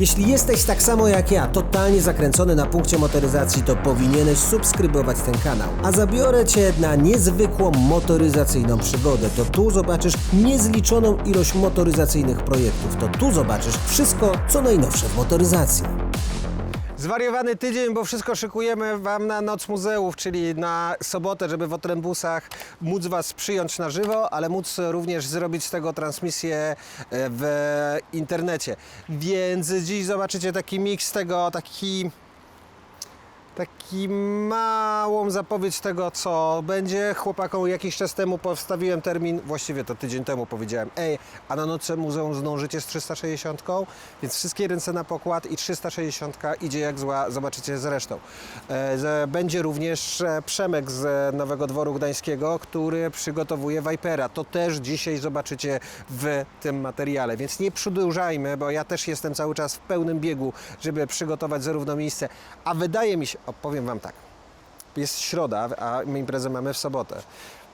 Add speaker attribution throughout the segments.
Speaker 1: Jeśli jesteś tak samo jak ja, totalnie zakręcony na punkcie motoryzacji, to powinieneś subskrybować ten kanał. A zabiorę Cię na niezwykłą motoryzacyjną przygodę. To tu zobaczysz niezliczoną ilość motoryzacyjnych projektów. To tu zobaczysz wszystko, co najnowsze w motoryzacji. Zwariowany tydzień, bo wszystko szykujemy Wam na Noc Muzeów, czyli na sobotę, żeby w Otrębusach móc Was przyjąć na żywo, ale móc również zrobić z tego transmisję e, w internecie. Więc dziś zobaczycie taki miks tego, taki taki małą zapowiedź tego, co będzie. Chłopakom jakiś czas temu postawiłem termin, właściwie to tydzień temu powiedziałem, ej, a na noce muzeum zdążycie z 360, więc wszystkie ręce na pokład i 360 idzie jak zła, zobaczycie zresztą. E, Będzie również e, Przemek z Nowego Dworu Gdańskiego, który przygotowuje Vipera. To też dzisiaj zobaczycie w tym materiale, więc nie przedłużajmy, bo ja też jestem cały czas w pełnym biegu, żeby przygotować zarówno miejsce, a wydaje mi się, opowiem Wam tak, jest środa, a my imprezę mamy w sobotę.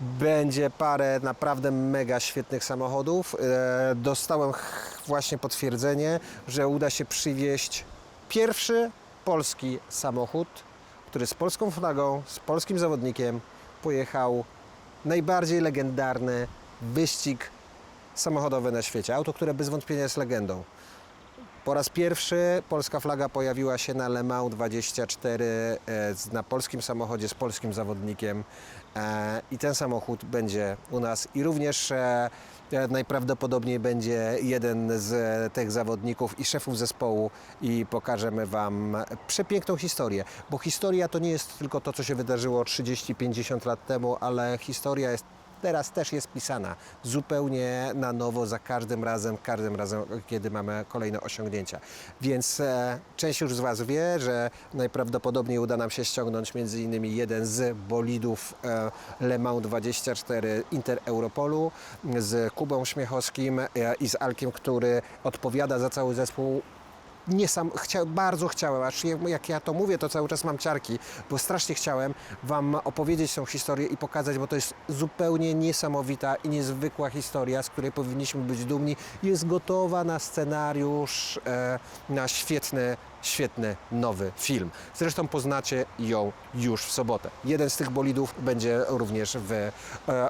Speaker 1: Będzie parę naprawdę mega świetnych samochodów. E, Dostałem właśnie potwierdzenie, że uda się przywieźć pierwszy polski samochód, który z polską flagą, z polskim zawodnikiem pojechał najbardziej legendarny wyścig samochodowy na świecie. Auto, które bez wątpienia jest legendą. Po raz pierwszy polska flaga pojawiła się na Le Mans 24 e, na polskim samochodzie z polskim zawodnikiem e, i ten samochód będzie u nas. I również e, najprawdopodobniej będzie jeden z tych zawodników i szefów zespołu i pokażemy Wam przepiękną historię, bo historia to nie jest tylko to, co się wydarzyło 30-50 lat temu, ale historia jest teraz też jest pisana zupełnie na nowo za każdym razem, każdym razem, kiedy mamy kolejne osiągnięcia. Więc e, część już z Was wie, że najprawdopodobniej uda nam się ściągnąć między innymi jeden z bolidów e, Le Mans 24 Inter Europolu z Kubą Śmiechowskim e, i z Alkiem, który odpowiada za cały zespół nie sam, chcia, bardzo chciałem, aż jak ja to mówię, to cały czas mam ciarki, bo strasznie chciałem Wam opowiedzieć tą historię i pokazać, bo to jest zupełnie niesamowita i niezwykła historia, z której powinniśmy być dumni. Jest gotowa na scenariusz, e, na świetny, świetny nowy film. Zresztą poznacie ją już w sobotę. Jeden z tych bolidów będzie również w e,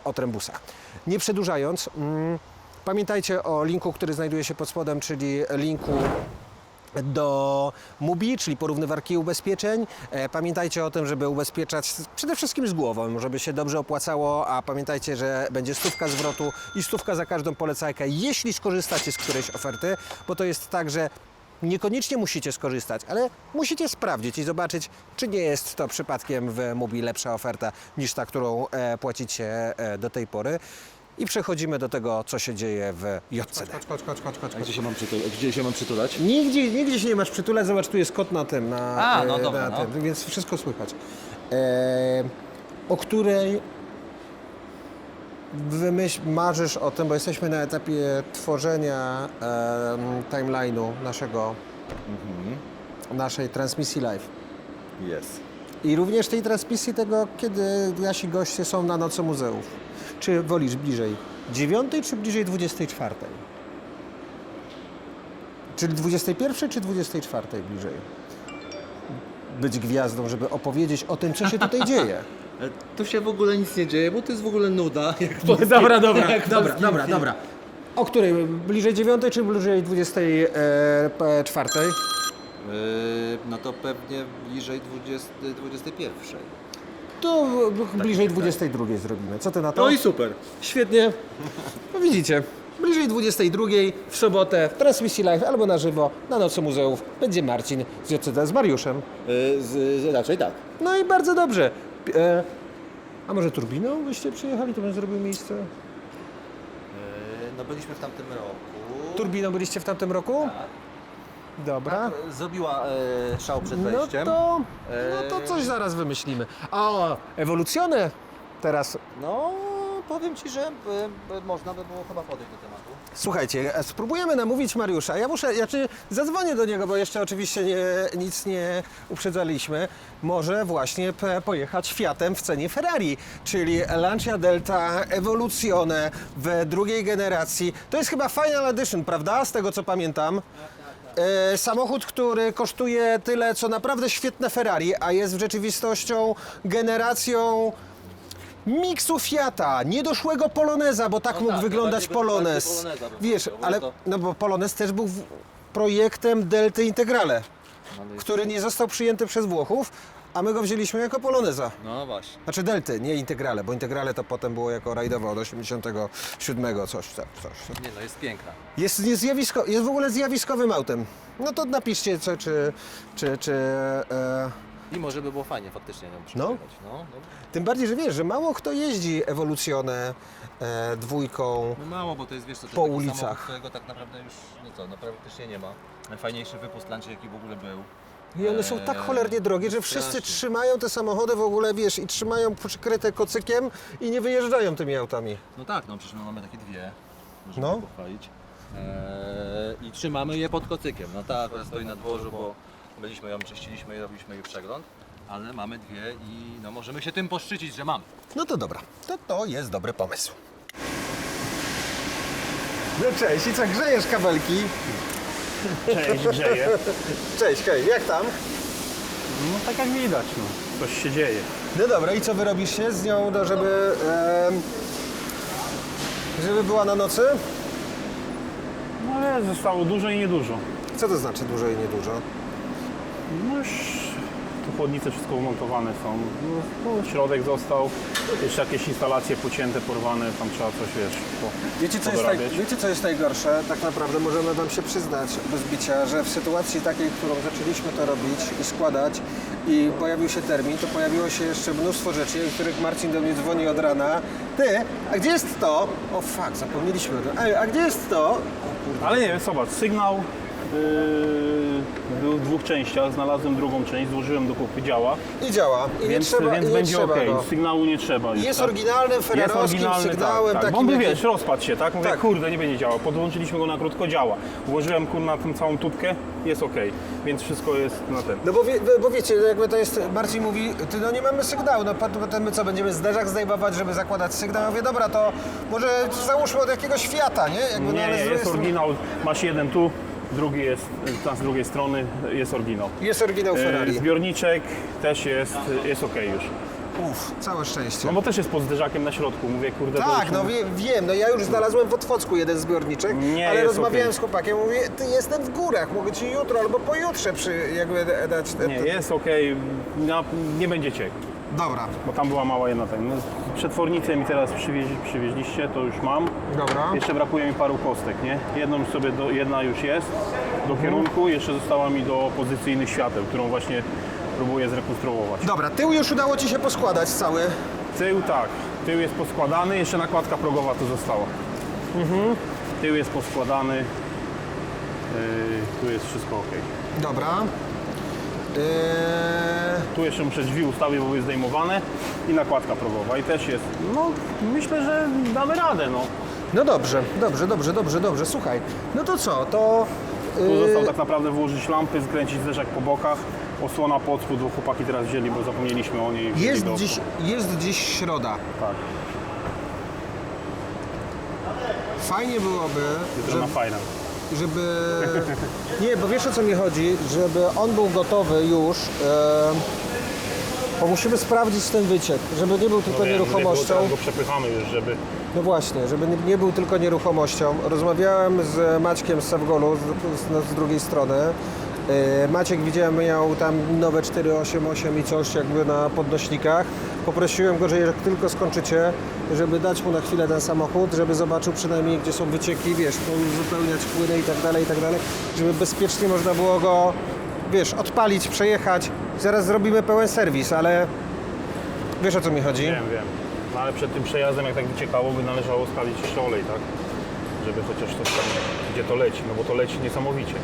Speaker 1: Otrębusach. Nie przedłużając, mm, pamiętajcie o linku, który znajduje się pod spodem, czyli linku do MUBI, czyli porównywarki ubezpieczeń. E, Pamiętajcie o tym, żeby ubezpieczać przede wszystkim z głową, żeby się dobrze opłacało, a pamiętajcie, że będzie stówka zwrotu i stówka za każdą polecajkę, jeśli skorzystacie z którejś oferty, bo to jest tak, że niekoniecznie musicie skorzystać, ale musicie sprawdzić i zobaczyć, czy nie jest to przypadkiem w MUBI lepsza oferta niż ta, którą e, płacicie e, do tej pory. I przechodzimy do tego, co się dzieje w JCD. Chodź, chodź, chodź, chodź, chodź.
Speaker 2: A gdzie się mam, przytul- gdzie się mam przytulać?
Speaker 1: Nigdzie, nigdzie się nie masz przytulać, zobacz, tu jest kot na tym, na,
Speaker 2: A, no
Speaker 1: e,
Speaker 2: dobra,
Speaker 1: na
Speaker 2: no.
Speaker 1: tym, więc wszystko słychać. E, o której wymyśl, marzysz o tym, bo jesteśmy na etapie tworzenia em, timeline'u naszego,
Speaker 2: Mhm.
Speaker 1: naszej transmisji live.
Speaker 2: Jest.
Speaker 1: I również tej transmisji tego, kiedy nasi goście są na Nocy Muzeów. Czy wolisz bliżej 9 czy bliżej 24? Czyli 21 czy 24 bliżej? Być gwiazdą, żeby opowiedzieć o tym, co się tutaj dzieje.
Speaker 2: Tu się w ogóle nic nie dzieje, bo to jest w ogóle nuda.
Speaker 1: Dobra, dobra,
Speaker 2: jak
Speaker 1: dobra, dobra,
Speaker 2: filmie.
Speaker 1: dobra. O której? Bliżej 9 czy bliżej 24?
Speaker 2: E, No to pewnie bliżej 20, 21.
Speaker 1: To bliżej 22 zrobimy. Co ty na to?
Speaker 2: No i super.
Speaker 1: Świetnie. No widzicie, bliżej 22 w sobotę w transmisji live albo na żywo na Nocy Muzeów będzie Marcin z JCD z Mariuszem.
Speaker 2: E, Z, z, raczej tak.
Speaker 1: No i bardzo dobrze. E, a może turbiną byście przyjechali, to bym zrobił miejsce?
Speaker 2: E, No byliśmy w tamtym roku.
Speaker 1: Turbiną byliście w tamtym roku? Dobra.
Speaker 2: Zrobiła e, szał przed
Speaker 1: No
Speaker 2: wejściem.
Speaker 1: to, no to coś zaraz wymyślimy. A o, ewolucjone teraz
Speaker 2: No, powiem Ci, że e, e, można by było chyba podejść do tematu.
Speaker 1: Słuchajcie, e, spróbujemy namówić Mariusza. Ja muszę, ja czy zadzwonię do niego, bo jeszcze oczywiście nie, nic nie uprzedzaliśmy. Może właśnie pojechać Fiatem w cenie Ferrari, czyli Lancia Delta Evoluzione w drugiej generacji. To jest chyba Final Edition, prawda? Z tego co pamiętam. E, samochód, który kosztuje tyle, co naprawdę świetne Ferrari, a jest w rzeczywistością generacją miksu Fiata, niedoszłego Poloneza, bo tak
Speaker 2: No
Speaker 1: mógł
Speaker 2: tak,
Speaker 1: wyglądać
Speaker 2: bardziej-
Speaker 1: Polonez.
Speaker 2: bardziej Poloneza bym
Speaker 1: Wiesz,
Speaker 2: powiedział,
Speaker 1: ale
Speaker 2: bo to-
Speaker 1: no bo Polonez też był w- projektem Delty Integrale,
Speaker 2: Ale jest-
Speaker 1: który nie został przyjęty przez Włochów, a my go wzięliśmy jako Poloneza.
Speaker 2: No właśnie.
Speaker 1: Znaczy Delty, nie Integrale, bo Integrale to potem było jako rajdowe od 87, coś, coś, coś.
Speaker 2: Nie no, jest piękna.
Speaker 1: Jest, nie zjawisko, jest w ogóle zjawiskowym autem. No to napiszcie, co, czy, czy, czy e,
Speaker 2: I może by było fajnie faktycznie nią przejechać. No. No,
Speaker 1: tym bardziej, że wiesz, że mało kto jeździ ewolucjonę e, dwójką.
Speaker 2: no mało, bo to jest wiesz co, to
Speaker 1: Po
Speaker 2: taki
Speaker 1: ulicach.
Speaker 2: samochód, którego tak naprawdę już, no co, no praktycznie nie ma. Najfajniejszy wypust Lancia jaki w ogóle był.
Speaker 1: I one są tak cholernie drogie, że wszyscy
Speaker 2: strasznie.
Speaker 1: trzymają te samochody w ogóle, wiesz, i trzymają przykryte kocykiem i nie wyjeżdżają tymi autami.
Speaker 2: No tak, no przecież my mamy takie dwie. Możemy
Speaker 1: No.
Speaker 2: no. pochwalić. Eee, I trzymamy je pod kocykiem. No ta akurat stoi na dworzu, bo byliśmy ją, czyściliśmy i robiliśmy jej przegląd. Ale mamy dwie i no możemy się tym poszczycić, że mamy.
Speaker 1: No to dobra, to to jest dobry pomysł. No cześć, i co, grzejesz kabelki?
Speaker 3: Cześć, grzeje.
Speaker 1: Cześć, hej, jak tam?
Speaker 3: No tak jak widać, no. Coś się dzieje.
Speaker 1: No dobra, i co wyrobisz się z nią, no, żeby, em, żeby była na nocy?
Speaker 3: No ale zostało dużo i niedużo.
Speaker 1: Co to znaczy dużo i niedużo?
Speaker 3: No już tu chłodnice wszystko umontowane są. No, no, środek został. Jeszcze jakieś instalacje pocięte, porwane, tam trzeba coś, wiesz, po,
Speaker 1: Wiecie co, jest naj, wiecie, co jest najgorsze? Tak naprawdę możemy Wam się przyznać bez bicia, że w sytuacji takiej, którą zaczęliśmy to robić i składać i pojawił się termin, to pojawiło się jeszcze mnóstwo rzeczy, o których Marcin do mnie dzwoni od rana. Ty, a gdzie jest to? O fuck, zapomnieliśmy o tym. Ej, a gdzie jest to?
Speaker 3: Ale nie, zobacz, sygnał yy, był w dwóch częściach, znalazłem drugą część, złożyłem do kupy, działa.
Speaker 1: I działa. I
Speaker 3: Więc,
Speaker 1: nie trzeba,
Speaker 3: więc
Speaker 1: i nie
Speaker 3: będzie
Speaker 1: trzeba
Speaker 3: ok,
Speaker 1: go.
Speaker 3: sygnału nie trzeba już.
Speaker 1: Jest
Speaker 3: tak?
Speaker 1: oryginalnym
Speaker 3: Jest
Speaker 1: ferrarowskim
Speaker 3: oryginalny,
Speaker 1: sygnałem
Speaker 3: tak, tak. Bo on by, wiesz, rozpadł się, tak? Mówię,
Speaker 1: Tak.
Speaker 3: kurde, nie będzie działał. Podłączyliśmy go na krótko, działa. Włożyłem kurna tą całą tubkę, jest ok. Więc wszystko jest na ten.
Speaker 1: No bo, wie, bo wiecie, jakby to jest, Marcin mówi, ty no nie mamy sygnału, no pot- potem my co, będziemy zderzak zdejmować, żeby zakładać sygnał? Ja mówię, dobra, to może załóżmy od jakiegoś Fiata, nie? Jakby, no,
Speaker 3: Nie,
Speaker 1: drugiej
Speaker 3: jest
Speaker 1: strony-
Speaker 3: oryginał. Masz jeden tu, drugi jest tam z drugiej strony, jest oryginał.
Speaker 1: Jest oryginał
Speaker 3: E,
Speaker 1: Ferrari.
Speaker 3: Zbiorniczek też jest, jest ok już.
Speaker 1: Uff, całe szczęście.
Speaker 3: No bo też jest pod zderzakiem na środku. Mówię, kurde, to
Speaker 1: Tak,
Speaker 3: już
Speaker 1: no wie, wiem, no ja już znalazłem w Otwocku jeden zbiorniczek,
Speaker 3: Nie,
Speaker 1: ale
Speaker 3: jest
Speaker 1: rozmawiałem
Speaker 3: okej.
Speaker 1: z chłopakiem, mówię, ty jestem w górach, mogę ci jutro albo pojutrze przy, jakby dać... te-
Speaker 3: Nie, jest ok, nie będzie ciek.
Speaker 1: Dobra,
Speaker 3: Bo tam była mała jedna ten. No, przetwornicę mi teraz przywieź, przywieźliście, to już mam.
Speaker 1: Dobra.
Speaker 3: Jeszcze brakuje mi paru kostek, nie? Jedną sobie, do, jedna już jest do kierunku, jeszcze została mi do pozycyjnych świateł, którą właśnie próbuję zrekonstruować.
Speaker 1: Dobra, tył już udało ci się poskładać cały.
Speaker 3: Tył tak, tył jest poskładany, jeszcze nakładka progowa tu została. Tył jest poskładany, yy, tu jest wszystko ok.
Speaker 1: Dobra. Yy...
Speaker 3: Tu jeszcze muszę drzwi ustawić, bo były zdejmowane i nakładka progowa i też jest, no myślę, że damy radę, no.
Speaker 1: No dobrze, dobrze, dobrze, dobrze, dobrze. Słuchaj, no to co, to...
Speaker 3: Tu
Speaker 1: yy,
Speaker 3: został tak naprawdę włożyć lampy, skręcić zderzak po bokach, osłona pod spód, bo chłopaki teraz wzięli, bo zapomnieliśmy o niej. wzięli
Speaker 1: Jest
Speaker 3: do-
Speaker 1: dziś, jest dziś środa.
Speaker 3: Tak,
Speaker 1: Fajnie byłoby, żeby,
Speaker 3: na fajne.
Speaker 1: żeby... Nie, bo wiesz o co mi chodzi, żeby on był gotowy już, e, bo musimy sprawdzić ten wyciek, żeby nie był tylko
Speaker 3: No wiem,
Speaker 1: nieruchomością.
Speaker 3: Teraz go przepychamy już, żeby...
Speaker 1: No właśnie, żeby nie, był tylko nieruchomością. Rozmawiałem z Maćkiem z Savgolu z, z, z drugiej strony. E, Maciek widziałem miał tam nowe 488 i coś jakby na podnośnikach. Poprosiłem go, że jak tylko skończycie, żeby dać mu na chwilę ten samochód, żeby zobaczył przynajmniej gdzie są wycieki, wiesz, uzupełniać płyny i tak dalej, i tak dalej, żeby bezpiecznie można było go, wiesz, odpalić, przejechać. Zaraz zrobimy pełen serwis, ale wiesz o co mi chodzi?
Speaker 3: Wiem, wiem. No ale przed tym przejazdem, jak tak wyciekało, by należało spalić jeszcze olej, tak? Żeby chociaż to tam, gdzie to leci, no bo to leci niesamowicie.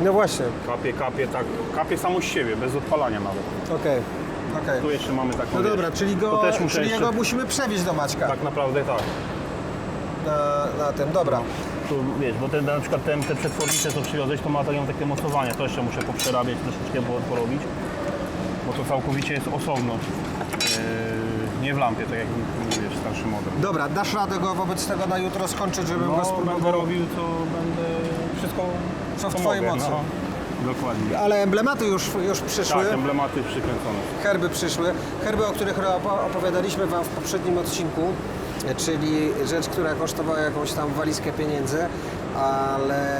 Speaker 1: No właśnie,
Speaker 3: Kapie, kapie, tak, kapie samo z siebie, bez odpalania nawet.
Speaker 1: okej, okej.
Speaker 3: Tu jeszcze mamy taką,
Speaker 1: No dobra, czyli go,
Speaker 3: to też muszę
Speaker 1: czyli
Speaker 3: jeszcze,
Speaker 1: musimy przewieźć do Maćka
Speaker 3: tak naprawdę tak.
Speaker 1: na, na tym. Dobra.
Speaker 3: Tu, wiesz, bo ten, na przykład ten, te przetwornice, co przywiozłeś, to ma takie, takie mocowania, to jeszcze muszę poprzerabiać troszeczkę, bo porobić, bo to całkowicie jest osobno. Yy, nie w lampie, tak jak mówisz, starszy model.
Speaker 1: Dobra, dasz radę go wobec tego na jutro skończyć, żebym go
Speaker 3: No,
Speaker 1: spróbował.
Speaker 3: będę robił, to będę wszystko
Speaker 1: Co w twojej
Speaker 3: mogę,
Speaker 1: mocy.
Speaker 3: No. Dokładnie.
Speaker 1: Ale emblematy już, już przyszły.
Speaker 3: Tak, emblematy przykręcone.
Speaker 1: Herby przyszły. Herby, o których opo- opowiadaliśmy Wam w poprzednim odcinku, czyli rzecz, która kosztowała jakąś tam walizkę pieniędzy, ale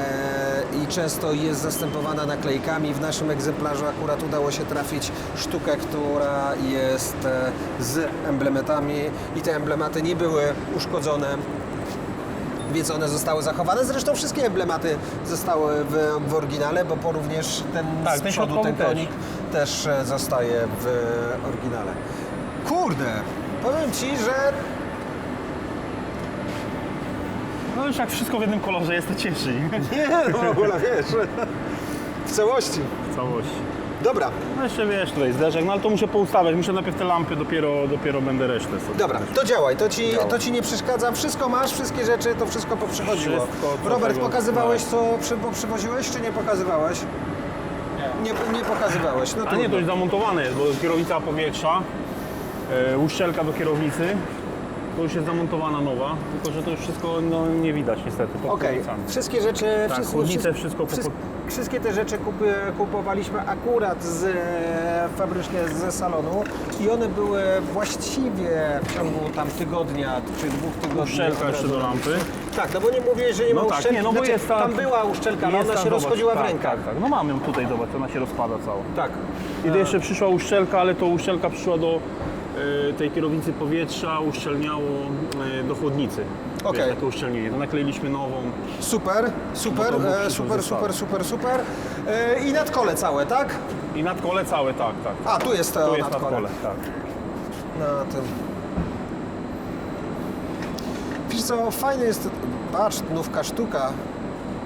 Speaker 1: i często jest zastępowana naklejkami. W naszym egzemplarzu akurat udało się trafić sztukę, która jest e, z emblematami i te emblematy nie były uszkodzone więc one zostały zachowane. Zresztą wszystkie emblematy zostały w, w oryginale, bo po również ten
Speaker 3: Tak,
Speaker 1: z
Speaker 3: ten
Speaker 1: przodu, ten
Speaker 3: też.
Speaker 1: konik też e, zostaje w oryginale. Kurde, powiem Ci, że
Speaker 3: No już jak wszystko w jednym kolorze jest, to cieszy.
Speaker 1: nie, no w ogóle wiesz, w całości.
Speaker 3: W całości.
Speaker 1: Dobra,
Speaker 3: No jeszcze wiesz, tutaj zderzek, no ale to muszę poustawiać. Muszę najpierw te lampy, dopiero, dopiero będę resztę sobie.
Speaker 1: dobra, to działaj, to ci,
Speaker 3: Działa.
Speaker 1: to ci nie przeszkadza. Wszystko masz, wszystkie rzeczy, to wszystko poprzychodziło.
Speaker 3: Wszystko, co
Speaker 1: Robert,
Speaker 3: tego-
Speaker 1: pokazywałeś, co przy, przywoziłeś, czy nie pokazywałeś? Nie. Nie, nie pokazywałeś, no
Speaker 3: A nie, to
Speaker 1: trudno.
Speaker 3: już zamontowane jest, bo kierownica powietrza, e, uszczelka do kierownicy, to już jest zamontowana nowa, tylko że to już wszystko no, nie widać niestety pod
Speaker 1: Okej,
Speaker 3: kierownicami.
Speaker 1: wszystkie rzeczy,
Speaker 3: Tak,
Speaker 1: wszystkie,
Speaker 3: chłodnice, wszystko po-
Speaker 1: wszy- wszystkie te rzeczy kupi, kupowaliśmy akurat z, e, fabrycznie ze salonu i one były właściwie w ciągu tam tygodnia czy dwóch tygodni.
Speaker 3: Uszczelka jeszcze do lampy.
Speaker 1: Tak, no bo nie mówiłeś, że nie
Speaker 3: No
Speaker 1: ma
Speaker 3: tak,
Speaker 1: uszczelki.
Speaker 3: nie, no bo
Speaker 1: Znaczy,
Speaker 3: jest ta-
Speaker 1: Tam była uszczelka, ale ona się
Speaker 3: zobacz,
Speaker 1: rozchodziła w
Speaker 3: tak,
Speaker 1: rękach.
Speaker 3: Tak, tak. No mamy ją tutaj, zobacz, ona się rozpada cała.
Speaker 1: Tak.
Speaker 3: I jeszcze przyszła uszczelka, ale to uszczelka przyszła do e, tej kierownicy powietrza, uszczelniało e, do chłodnicy.
Speaker 1: Okej.
Speaker 3: Wiesz, takie uszczelnienie. To nakleiliśmy nową.
Speaker 1: Super, super, e, super, super, super, super. E, I nadkole całe, tak?
Speaker 3: I nadkole całe, tak, tak.
Speaker 1: A, tu jest to
Speaker 3: Tu jest
Speaker 1: nadkole.
Speaker 3: nadkole, tak.
Speaker 1: Na tym. Wiesz co, fajne jest, patrz, nówka sztuka.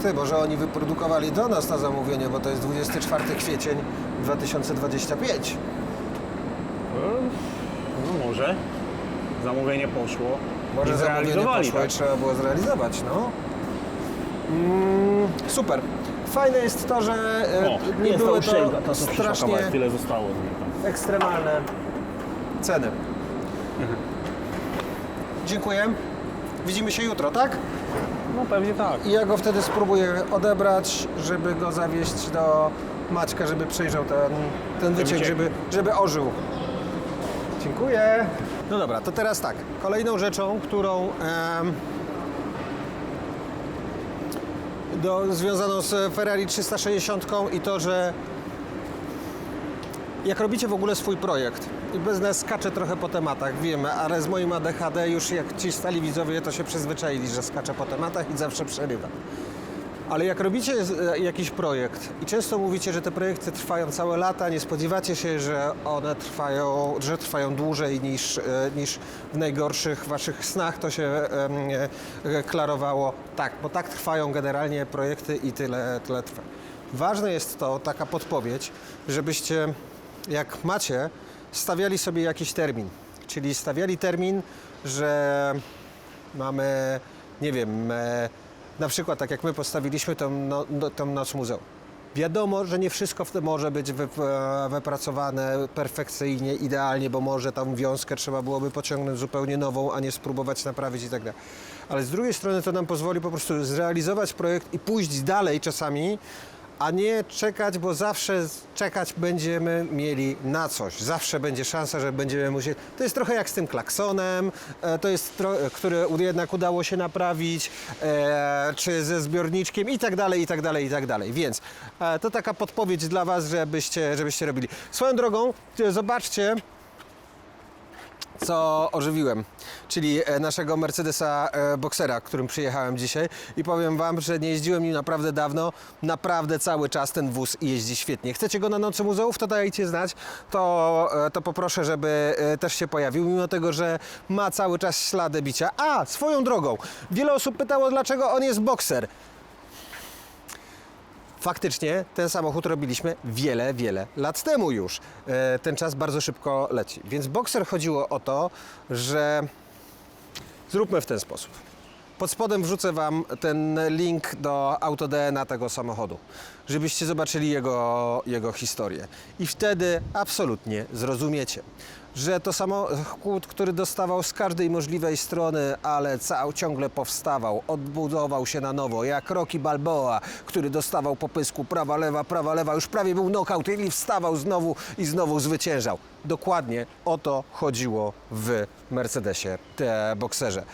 Speaker 1: Ty, może oni wyprodukowali do nas na zamówienie, bo to jest 24 kwiecień 2025.
Speaker 3: No może. Zamówienie poszło.
Speaker 1: Może
Speaker 3: I
Speaker 1: zamówienie
Speaker 3: zrealizowali,
Speaker 1: poszło i
Speaker 3: tak.
Speaker 1: trzeba było zrealizować, no. Mm, super. Fajne jest to, że e,
Speaker 3: O,
Speaker 1: nie
Speaker 3: jest
Speaker 1: były to
Speaker 3: co przyszła
Speaker 1: strasznie
Speaker 3: kawałek, tyle zostało z
Speaker 1: ekstremalne ceny. Dziękuję. Widzimy się jutro, tak?
Speaker 3: No pewnie tak.
Speaker 1: I ja go wtedy spróbuję odebrać, żeby go zawieźć do Maćka, żeby przejrzał ten, ten wyciek. żeby, żeby ożył. Dziękuję. No dobra, to teraz tak. Kolejną rzeczą, którą em, do, związaną z Ferrari 360 i to, że jak robicie w ogóle swój projekt i bez nas skaczę trochę po tematach, wiemy, ale z moim ADHD już jak ci stali widzowie to się przyzwyczaili, że skaczę po tematach i zawsze przerywam. Ale jak robicie z- jakiś projekt i często mówicie, że te projekty trwają całe lata, nie spodziewacie się, że one trwają, że trwają dłużej niż, e, niż w najgorszych waszych snach, to się e, klarowało. Tak, bo tak trwają generalnie projekty i tyle, tyle trwa. Ważne jest to, taka podpowiedź, żebyście jak macie, stawiali sobie jakiś termin. Czyli stawiali termin, że mamy, nie wiem, e, na przykład tak jak my postawiliśmy tą, no, no, tą noc muzeum. Wiadomo, że nie wszystko może być e, wypracowane perfekcyjnie, idealnie, bo może tam wiązkę trzeba byłoby pociągnąć zupełnie nową, a nie spróbować naprawić i tak dalej. Ale z drugiej strony to nam pozwoli po prostu zrealizować projekt i pójść dalej czasami, a nie czekać, bo zawsze czekać będziemy mieli na coś. Zawsze będzie szansa, że będziemy musieli. To jest trochę jak z tym klaksonem, e, to jest tro... który jednak udało się naprawić, e, czy ze zbiorniczkiem i tak dalej, i tak dalej, i tak dalej. Więc e, to taka podpowiedź dla Was, żebyście, żebyście robili. Swoją drogą, zobaczcie, co ożywiłem, czyli e, naszego Mercedesa e, Boxera, którym przyjechałem dzisiaj. I powiem Wam, że nie jeździłem nim naprawdę dawno, naprawdę cały czas ten wóz jeździ świetnie. Chcecie go na Nocy Muzeów, to dajcie znać, to, e, to poproszę, żeby też się pojawił, mimo tego, że ma cały czas ślady bicia. A, swoją drogą, wiele osób pytało, dlaczego on jest Boxer. Faktycznie ten samochód robiliśmy wiele, wiele lat temu już. E, Ten czas bardzo szybko leci. Więc Boxer chodziło o to, że zróbmy w ten sposób. Pod spodem wrzucę Wam ten link do autoDNA tego samochodu, żebyście zobaczyli jego, jego historię. I wtedy absolutnie zrozumiecie, że to samochód, który dostawał z każdej możliwej strony, ale cał ciągle powstawał, odbudował się na nowo, jak Rocky Balboa, który dostawał po pysku prawa, lewa, prawa, lewa, już prawie był knockout i wstawał znowu i znowu zwyciężał. Dokładnie o to chodziło w Mercedesie, te bokserze.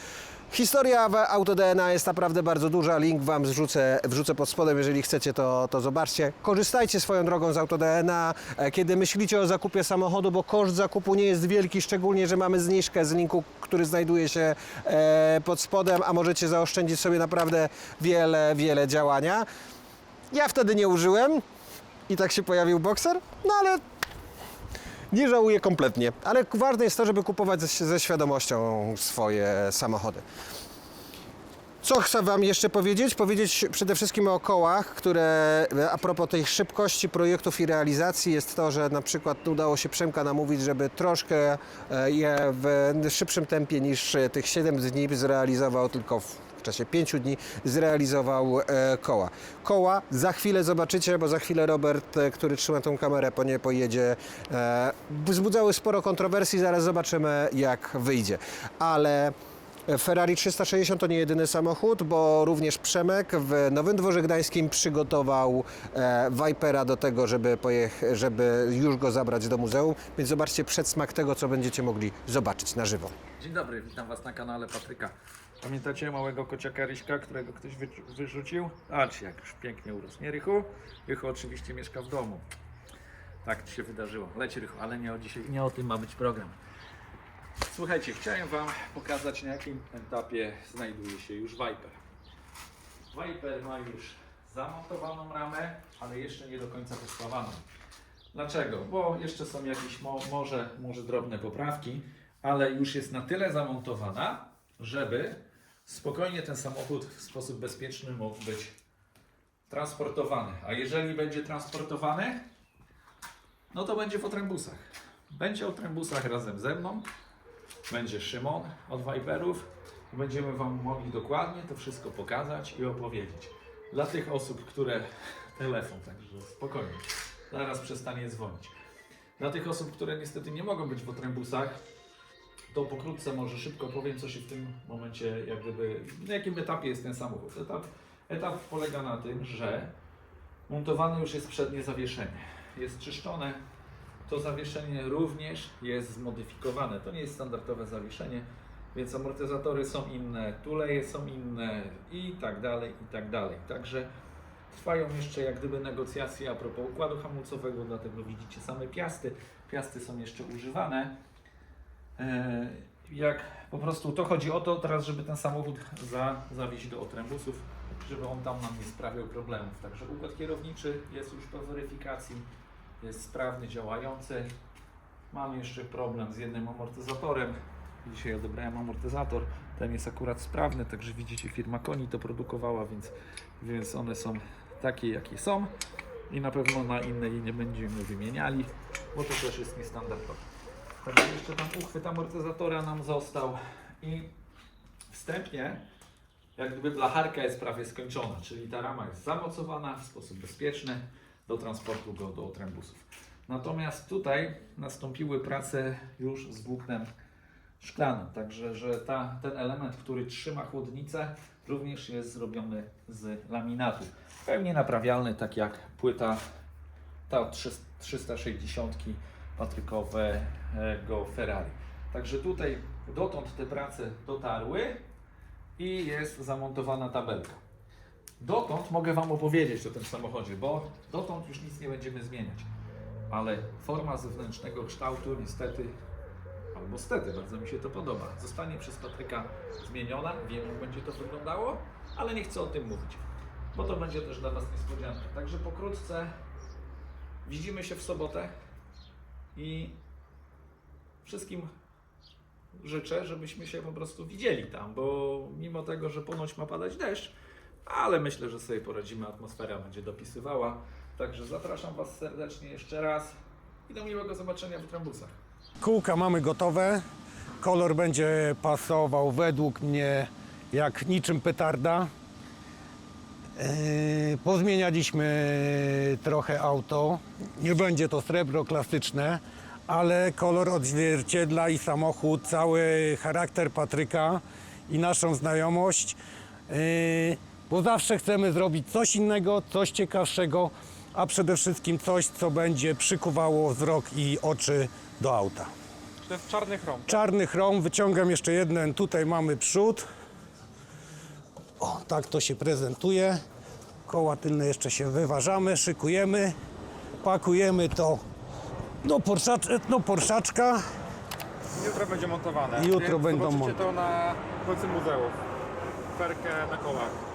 Speaker 1: Historia w AutoDNA jest naprawdę bardzo duża. Link Wam wrzucę, wrzucę pod spodem, jeżeli chcecie, to, to zobaczcie. Korzystajcie swoją drogą z AutoDNA, e, kiedy myślicie o zakupie samochodu, bo koszt zakupu nie jest wielki, szczególnie, że mamy zniżkę z linku, który znajduje się e, pod spodem, a możecie zaoszczędzić sobie naprawdę wiele, wiele działania. Ja wtedy nie użyłem i tak się pojawił bokser, no ale nie żałuję kompletnie, ale ważne jest to, żeby kupować ze, świadomością swoje samochody. Co chcę Wam jeszcze powiedzieć? Powiedzieć przede wszystkim o kołach, które a propos tej szybkości projektów i realizacji jest to, że na przykład udało się Przemka namówić, żeby troszkę e, je w szybszym tempie niż tych 7 dni zrealizował tylko w w czasie 5 dni zrealizował e, koła. Koła za chwilę zobaczycie, bo za chwilę Robert, e, który trzyma tą kamerę, po nie pojedzie. E, wzbudzały sporo kontrowersji, zaraz zobaczymy jak wyjdzie. Ale Ferrari 360 to nie jedyny samochód, bo również Przemek w Nowym Dworze Gdańskim przygotował Vipera do tego, żeby, pojech- żeby już go zabrać do muzeum. Więc zobaczcie przedsmak tego, co będziecie mogli zobaczyć na żywo.
Speaker 4: Dzień dobry, witam Was na kanale Patryka. Pamiętacie małego kociaka Ryśka, którego ktoś wy, wyrzucił? Patrzcie, jak już pięknie urósł. Nie Rychu? Rychu oczywiście mieszka w domu. Tak się wydarzyło. Leci Rychu, ale nie o dzisiaj, nie o tym ma być program. Słuchajcie, chciałem Wam pokazać na jakim etapie znajduje się już Viper. Viper ma już zamontowaną ramę, ale jeszcze nie do końca pospawaną. Dlaczego? Bo jeszcze są jakieś mo może, może drobne poprawki, ale już jest na tyle zamontowana, żeby spokojnie ten samochód w sposób bezpieczny mógł być transportowany. A jeżeli będzie transportowany, no to będzie w otrębusach. Będzie w otrębusach razem ze mną, będzie Szymon od Viperów będziemy Wam mogli dokładnie to wszystko pokazać i opowiedzieć. Dla tych osób, które telefon, także spokojnie, zaraz przestanie dzwonić. Dla tych osób, które niestety nie mogą być w otrębusach, to pokrótce może szybko powiem, co się w tym momencie, jak gdyby, na jakim etapie jest ten samochód. Etap, etap polega na tym, że montowane już jest przednie zawieszenie. Jest czyszczone. To zawieszenie również jest zmodyfikowane. To nie jest standardowe zawieszenie, więc amortyzatory są inne, tuleje są inne i tak dalej, i tak dalej. Także trwają jeszcze jak gdyby negocjacje a propos układu hamulcowego, dlatego widzicie same piasty. Piasty są jeszcze używane. E, Jak po prostu to chodzi o to teraz, żeby ten samochód za, zawieźć do otrębusów, żeby on tam nam nie sprawiał problemów. Także układ kierowniczy jest już po weryfikacji, jest sprawny, działający. Mam jeszcze problem z jednym amortyzatorem. Dzisiaj odebrałem amortyzator, ten jest akurat sprawny, także widzicie firma Koni to produkowała, więc, więc one są takie jakie są i na pewno na inne je nie będziemy wymieniali, bo to też jest niestandardowe. Także jeszcze tam uchwyt amortyzatora nam został i wstępnie jak gdyby blacharka jest prawie skończona, czyli ta rama jest zamocowana w sposób bezpieczny do transportu go do otrębusów. Natomiast tutaj nastąpiły prace już z włóknem szklanym, także że ta, ten element, który trzyma chłodnicę również jest zrobiony z laminatu. Pełnie naprawialny, tak jak płyta ta od 360 Patrykowego Ferrari. Także tutaj dotąd te prace dotarły i jest zamontowana tabelka. Dotąd mogę Wam opowiedzieć o tym samochodzie, bo dotąd już nic nie będziemy zmieniać. Ale forma zewnętrznego kształtu niestety, albo stety, bardzo mi się to podoba, zostanie przez Patryka zmieniona. Wiem, jak będzie to wyglądało, ale nie chcę o tym mówić, bo to będzie też dla Was niespodzianka. Także pokrótce widzimy się w sobotę i wszystkim życzę, żebyśmy się po prostu widzieli tam, bo mimo tego, że ponoć ma padać deszcz, ale myślę, że sobie poradzimy, atmosfera będzie dopisywała. Także zapraszam Was serdecznie jeszcze raz i do miłego zobaczenia w trambusach.
Speaker 5: Kółka mamy gotowe. Kolor będzie pasował według mnie jak niczym petarda. Yy, Pozmienialiśmy trochę auto. Nie będzie to srebro klasyczne, ale kolor odzwierciedla i samochód, cały charakter Patryka i naszą znajomość, yy, bo zawsze chcemy zrobić coś innego, coś ciekawszego, a przede wszystkim coś, co będzie przykuwało wzrok i oczy do auta.
Speaker 6: To jest czarny chrom.
Speaker 5: Czarny chrom, wyciągam jeszcze jeden, tutaj mamy przód. O, tak to się prezentuje. Koła tylne jeszcze się wyważamy, szykujemy, pakujemy to do, porszacz, do porszaczka.
Speaker 6: Jutro będzie montowane.
Speaker 5: Jutro będą montowane.
Speaker 6: to na końcu muzeum. Ferkę na kołach.